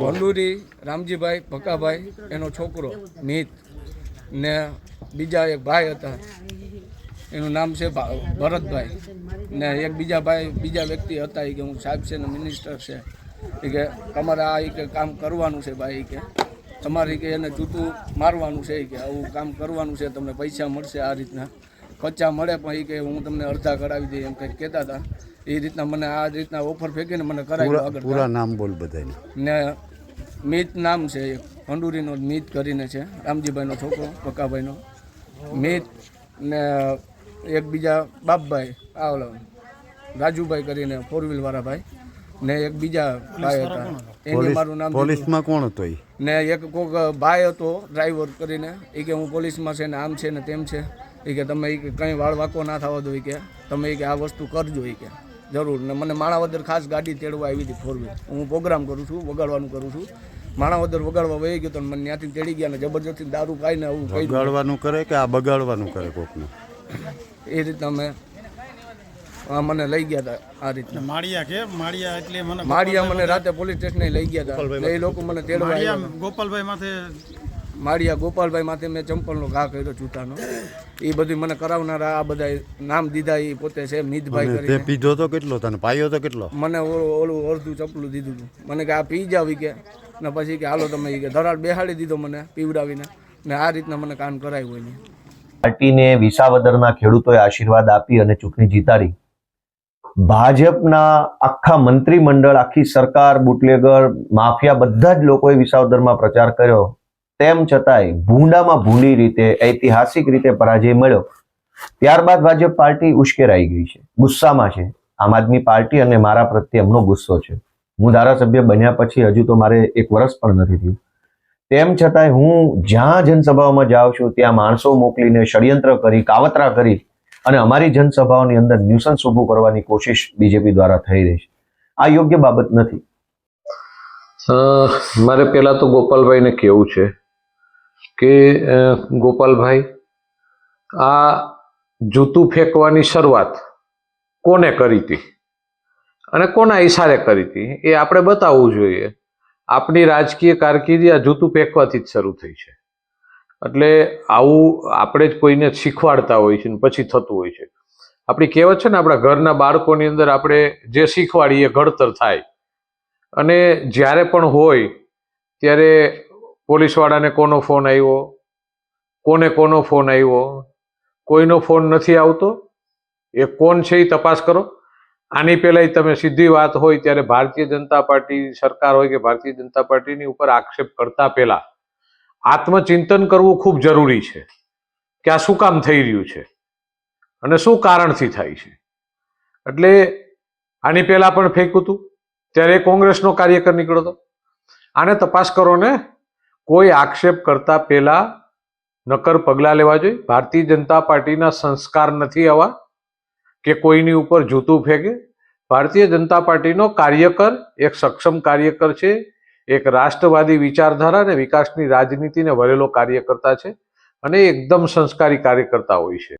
વંડુરી રામજીભાઈ ભકાભાઈ એનો છોકરો મિત ને બીજા એક ભાઈ હતા. એનું નામ છે ભરતભાઈ. ને એક બીજા ભાઈ, બીજા વ્યક્તિ હતા એ કે હું સાહેબ છે ને મિનિસ્ટર છે. એ કે તમારે આ કે કામ કરવાનું છે ભાઈ કે. તમારે કે એને જૂતું મારવાનું છે કે. આવું કામ કરવાનું છે, તમને પૈસા મળશે આ રીતના. પચ્ચા મળે પણ એ કે હું તમને અડધા કરાવી દઈ એમ કંઈક કહેતા હતા. એ રીતના મને આ રીતના ઓફર ફેંકીને મને કરાવ્યું આગળ પૂરા નામ બોલ બધાને ને મિત નામ છે એક. ભંડુરીનો મિત કરીને છે. રામજીભાઈનો છોકરો પક્કાભાઈનો. મિત ને એકબીજા બાપભાઈ આ ઓલો રાજુભાઈ કરીને ફોર વ્હીલ વાળા ભાઈ ને એક બીજા ભાઈ હતા. એને મારું નામ પોલીસમાં કોણ હતો ને એક કોક ભાઈ હતો ડ્રાઈવર કરીને. એ કે હું પોલીસમાં છે ને આમ છે ને તેમ છે. એ કે તમે એ કંઈ વાળ વાકો ના થવા દો એ કે. તમે કે આ વસ્તુ કરજો એ કે. જરૂર. ને મને માણાવદર ખાસ ગાડી તેડવા આવી હતી ફોર વ્હીલ હું પ્રોગ્રામ કરું છું વગાડવાનું કરું છું. માણાવદર વગાડવા વહી ગયો તો મને ત્યાંથી તેડી ગયા ને જબરજસ્તી દારૂ ખાઈને આવું વગાડવાનું કરે કે આ બગાડવાનું કરે કોકનું? એ રીતના મેં આ મને લઈ ગયા હતા આ રીતના. માળિયા કે? માળિયા એટલે મને માળિયા મને રાતે પોલીસ સ્ટેશને લઈ ગયા હતા એ લોકો મને તેડવા ગોપાલભાઈ માથે માળિયા ગોપાલભાઈ માથે મેં ચંપલનો ઘા કર્યો જૂતાનો એ બધું મને કરાવનારા આ બધા નામ દીધા એ પોતે છે મિતભાઈ અને તે પીધો તો કેટલો તને? પાયો તો કેટલો? મને ઓલું ઓલું અડધું ચપલું દીધું હતું મને કે આ પી જાવી કે. ને પછી કે હાલો તમે કે. ધરાડ બેહાડી દીધો મને પીવડાવીને. ને આ રીતના મને કામ કરાવ્યું હોય ને પાર્ટીને વિસાવદરના ખેડૂતોએ આશીર્વાદ આપી અને ચૂંટણી જીતાડી. ભાજપના આખા મંત્રીમંડળ આખી સરકાર બુટલેગર માફિયા બધા જ લોકોએ વિસાવદરમાં પ્રચાર કર્યો. તેમ છતાંય ભૂંડામાં ભૂંડી રીતે, ઐતિહાસિક રીતે પરાજય મળ્યો. ત્યારબાદ ભાજપ પાર્ટી ઉશ્કેરાઈ ગઈ છે. ગુસ્સામાં છે. આમ આદમી પાર્ટી અને મારા પ્રત્યે એમનો ગુસ્સો છે. હું ધારાસભ્ય બન્યા પછી હજુ તો મારે એક વર્ષ પણ નથી થયું. તેમ છતાંય હું જ્યાં જનસભાઓમાં જાઉં છું, ત્યાં માણસો મોકલીને ષડયંત્ર કરી, કાવતરા કરી અને અમારી જનસભાઓની અંદર ન્યુસન્સ ઊભું કરવાની કોશિશ બીજેપી દ્વારા થઈ રહી છે. આ યોગ્ય બાબત નથી. મારે પહેલાં તો ગોપાલભાઈને કહેવું છે. કે ગોપાલભાઈ, આ જૂતું ફેંકવાની શરૂઆત કોને કરી હતી? અને કોના ઈશારે કરી હતી? એ આપણે બતાવવું જોઈએ. આપણી રાજકીય કારકિર્દી આ જૂતું ફેંકવાથી જ શરૂ થઈ છે. એટલે આવું આપણે જ કોઈને શીખવાડતા હોય છે ને પછી થતું હોય છે. આપણી કહેવત છે ને, આપણા ઘરના બાળકોની અંદર આપણે જે શીખવાડીએ ઘડતર થાય. અને જ્યારે પણ હોય, ત્યારે પોલીસવાળાને કોનો ફોન આવ્યો? કોને કોનો ફોન આવ્યો? કોઈનો ફોન નથી આવતો? એ કોણ છે એ તપાસ કરો. આની પહેલાંય તમે સીધી વાત હોય ત્યારે ભારતીય જનતા પાર્ટી સરકાર હોય કે ભારતીય જનતા પાર્ટીની ઉપર આક્ષેપ કરતા પહેલા આત્મચિંતન કરવું ખૂબ જરૂરી છે. કે આ શું કામ થઈ રહ્યું છે? અને શું કારણથી થાય છે? એટલે આની પહેલાં પણ ફેંક્યું હતું. ત્યારે કોંગ્રેસનો કાર્યકર નીકળ્યો આને તપાસ કરો ને. કોઈ આક્ષેપ કરતા પહેલા નક્કર પગલાં લેવા જોઈએ. ભારતીય જનતા પાર્ટીના સંસ્કાર નથી આવા કે કોઈની ઉપર જૂતું ફેંકે. ભારતીય જનતા પાર્ટીનો કાર્યકર એક સક્ષમ કાર્યકર છે, એક રાષ્ટ્રવાદી વિચારધારા અને વિકાસની રાજનીતિને વરેલો કાર્યકર્તા છે અને એકદમ સંસ્કારી કાર્યકર્તા હોય છે.